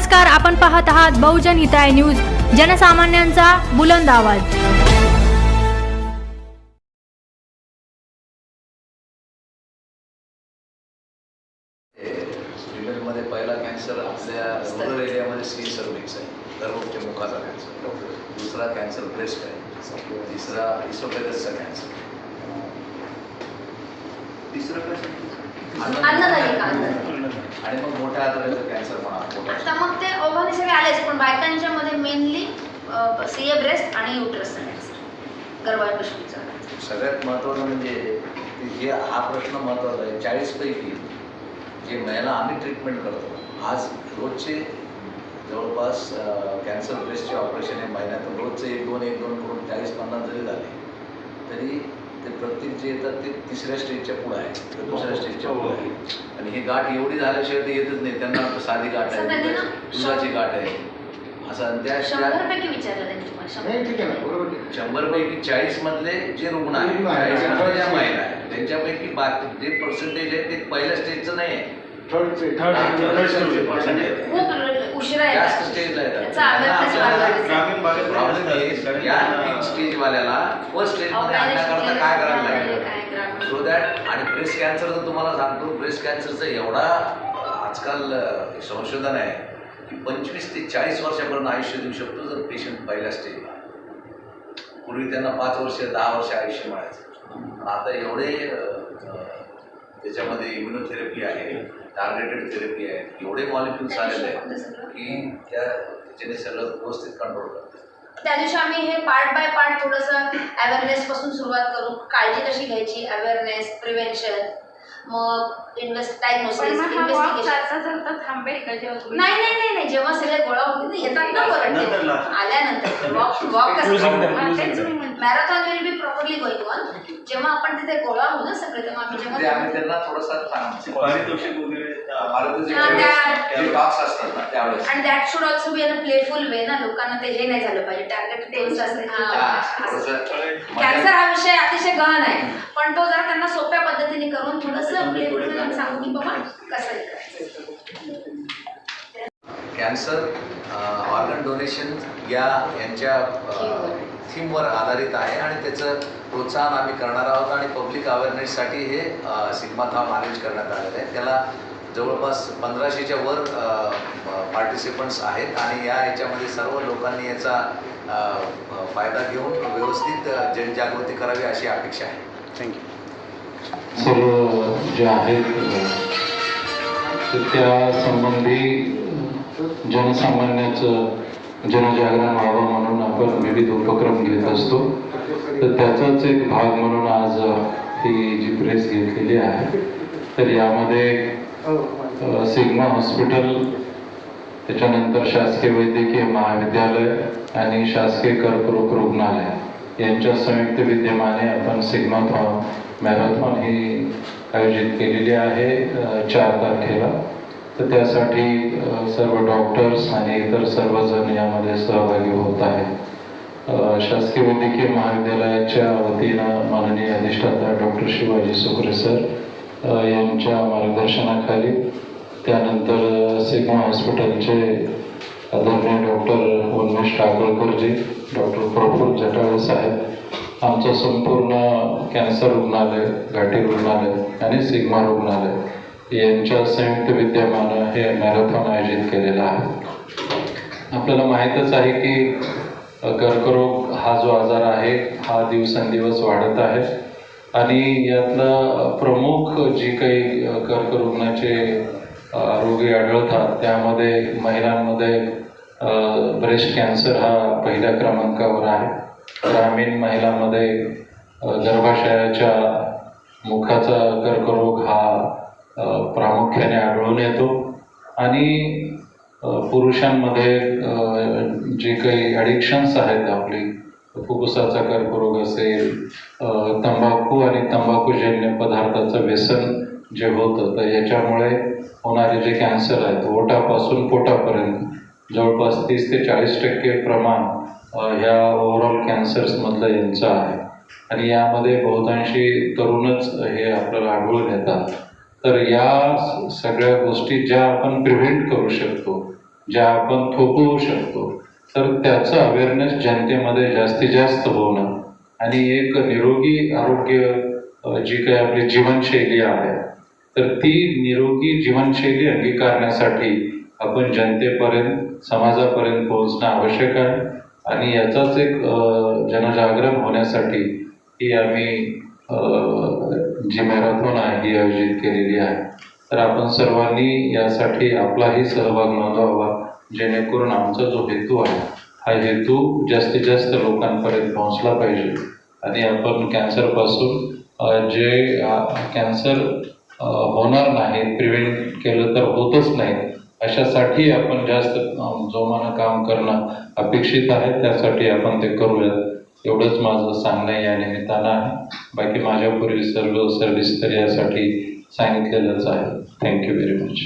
नमस्कार आपण पाहत आहात बहुजन हिताय न्यूज जनसामान्यांचा बुलंद आवाज. स्वीडनमध्ये पहिला कॅन्सर आपल्या रुरल एरियामध्ये स्किन सर्विक्स आहे. मुखाचा कॅन्सर दुसरा कॅन्सर ब्रेस्ट आहे. तिसरा इसोफेगसचा कॅन्सर तिसरं अन्ननलिका. आणि मग मोठ्या आतड्याचं कॅन्सर पोटाचं. आता मग ते ओव्हाने सगळे आलेच पण बायकांच्या मध्ये मेनली सी ए ब्रेस्ट आणि युट्रसचा कॅन्सर गर्भाशय पिशवीचा cancer. सगळ्यात महत्त्वाचं म्हणजे हे हा प्रश्न महत्त्वाचा आहे चाळीसपैकी जे महिला आम्ही ट्रीटमेंट करतो आज रोजचे जवळपास कॅन्सर ब्रेस्टचे ऑपरेशन आहे महिन्यातून रोजचे एक दोन एक दोन करून चाळीस पन्नास जरी झाले तरी ते प्रत्येक जे येतात ते तिसऱ्या स्टेजच्या पुढं आहे किंवा दुसऱ्या स्टेजच्या पुढं आहे आणि ही गाठ एवढी झाल्याशिवाय ते येतच नाही त्यांना वाटतं साधी गाठ आहे ना दुधाची गाठ आहे असं आणि त्या नाही ठीक आहे ना बरोबर आहे. शंभरपैकी चाळीस मधले जे रुग्ण आहेत रुग्ण आहेत. चाळीस मधले ज्या महिला आहेत त्यांच्यापैकी बाकी जे पर्सेंटेज आहे ते पहिल्या स्टेजचं नाही आहे Third stage. Third Third stage. stage. Percentage. खूप उशिरा जास्त येतात स्टेजला येतात. त्याचा awareness त्यांना वाढवायचा. आपल्याला ग्रामीण भागात प्रॉब्लेम आहे या तीन स्टेजवाल्याला फर्स्ट स्टेजमध्ये आणण्याकरता काय करायला लागेल? काय ग्रामीण सो दॅट आणि ब्रेस्ट कॅन्सरचं तुम्हाला सांगतो ब्रेस्ट कॅन्सरचं एवढा आजकाल अ, संशोधन आहे की पंचवीस ते चाळीस वर्षापर्यंत आयुष्य देऊ शकतो जर पेशंट पहिल्या स्टेजला पूर्वी त्यांना पाच वर्ष दहा वर्ष आयुष्य मिळायचं. पण आता एवढे अ, अ, त्याच्यामध्ये इम्युनोथेरपी आहे. टार्गेटेड थेरपी आहे. एवढे मॉलिक्युल्स आलेले आहेत की त्या त्याच्याने सगळं व्यवस्थित कंट्रोल करतात. त्या दिवशी आम्ही हे पार्ट बाय पार्ट थोडंसं अवेअरनेस पासून सुरुवात करू. काळजी कशी घ्यायची? अवेअरनेस प्रिव्हेन्शन मग इन्व्हेस्ट पण डायग्नोसिस मग हा walk इन्व्हेस्टिगेशन चालता चालता थांबेल का जेव्हा तुम्ही? नाही नाही नाही नाही. जेव्हा सगळे गोळा होतील ना येतात ना परत नंतर. आल्यानंतर. वॉक वॉक हा, तेच मी म्हणते. Marathon will be properly going on जेव्हा आपण तिथे गोळा होऊ ना सगळे तेव्हा आम्ही ते आम्ही जेव्हा त्यांना थोडासा सांगतो पारितोषिक वगैरे भारताचे हा, त्या- जे टॉक्स असतात ना त्यावेळेस. आणि that should also be in playful way ना लोकांना ते हे नाही झालं पाहिजे. टार्गेट टेन्स असेल हा, थोडंसं कॅन्सर हा विषय अतिशय गहन आहे. पण तो जर त्यांना सोप्या पद्धतीने करून थोडंसं प्लेफुल सांगू की बाबा कसं हे करायचं कॅन्सर ऑर्गन डोनेशन या यांच्या थीमवर. आधारित आहे आणि त्याचं प्रोत्साहन आम्ही करणार आहोत आणि पब्लिक अवेअरनेससाठी हे सिग्मा थाम अरेंज करण्यात आलेलं आहे. त्याला जवळपास पंधराशेच्या वर पार्टिसिपंट्स आहेत आणि या याच्यामध्ये सर्व लोकांनी याचा फायदा घेऊन व्यवस्थित जनजागृती करावी अशी अपेक्षा आहे. सर्व जे आहेत त्या संबंधी जनसामान्याचं जनजागरण व्हावं म्हणून आपण विविध उपक्रम घेत असतो. तर त्याचाच एक भाग म्हणून आज ही जी प्रेस घेतलेली आहे तर यामध्ये सिग्मा हॉस्पिटल त्याच्यानंतर शासकीय वैद्यकीय महाविद्यालय आणि शासकीय कर्करोग रुग्णालय. यांच्या संयुक्त विद्यमाने आपण सिग्माथॉन मॅरेथॉन ही आयोजित केलेली आहे चार तारखेला. तर त्यासाठी सर्व डॉक्टर्स आणि इतर सर्वजण यामध्ये सहभागी होत आहेत. शासकीय वैद्यकीय महाविद्यालयाच्या वतीनं माननीय अधिष्ठाता डॉक्टर शिवाजी सुखरे सर यांच्या मार्गदर्शनाखाली त्यानंतर सिग्मा हॉस्पिटलचे आदरणीय डॉक्टर उन्मेश टाकळकरजी डॉक्टर प्रफुल्ल जटाळे साहेब आमचं संपूर्ण कॅन्सर रुग्णालय घाटी रुग्णालय आणि सिग्मा रुग्णालय यांच्या संयुक्त विद्यमानं हे मॅरेथॉन आयोजित केलेलं आहे. आपल्याला माहीतच आहे की कर्करोग हा जो आजार आहे हा दिवसेंदिवस वाढत आहे आणि यातलं प्रमुख जी काही कर्करुग्णाचे रोगी आढळतात त्यामध्ये महिलांमध्ये ब्रेस्ट कॅन्सर हा पहिल्या क्रमांकावर आहे. ग्रामीण महिलांमध्ये गर्भाशयाच्या मुखाचा कर्करोग हा प्रामुख्याने आढळून येतो. आणि पुरुषांमध्ये जे काही ॲडिक्शन्स आहेत आपली फुफ्फुसाचा कर्करोग असेल तंबाखू आणि तंबाखूजन्य पदार्थाचं व्यसन जे होतं तर याच्यामुळे होणारे जे कॅन्सर आहेत ओटापासून पोटापर्यंत जवळपास तीस ते चाळीस टक्के प्रमाण ह्या ओव्हरऑल कॅन्सर्समधलं यांचं आहे. आणि यामध्ये बहुतांशी तरुणच हे आपल्याला आढळून येतात. तर या सगळ्या गोष्टी ज्या आपण प्रिव्हेंट करू शकतो ज्या आपण थोपवू शकतो तर त्याचं अवेअरनेस जनतेमध्ये जास्तीत जास्त होणं. आणि एक निरोगी आरोग्य जी काही आपली जीवनशैली आहे तर ती निरोगी जीवनशैली अंगीकारण्यासाठी आपण जनतेपर्यंत समाजापर्यंत पोहोचणं आवश्यक आहे. आणि याचाच एक जनजागरण होण्यासाठी ही आम्ही जी मॅरेथॉन आहे ही आयोजित केलेली आहे. तर आपण सर्वांनी यासाठी आपलाही सहभाग नोंदवावा जेणेकरून आमचा जो हेतू आहे हा हेतू जास्तीत जास्त लोकांपर्यंत पोहोचला पाहिजे. आणि आपण कॅन्सरपासून जे कॅन्सर होणार नाही प्रिव्हेंट केलं तर होतच नाही अशासाठी आपण जास्त जोमानं काम करणं अपेक्षित आहे. त्यासाठी आपण ते करूयात. एवढंच माझं सांगणं या निमित्तानं आहे. बाकी माझ्यापूर्वी सर्व सर्विस तर यासाठी सांगितलेलंच आहे. Thank you very much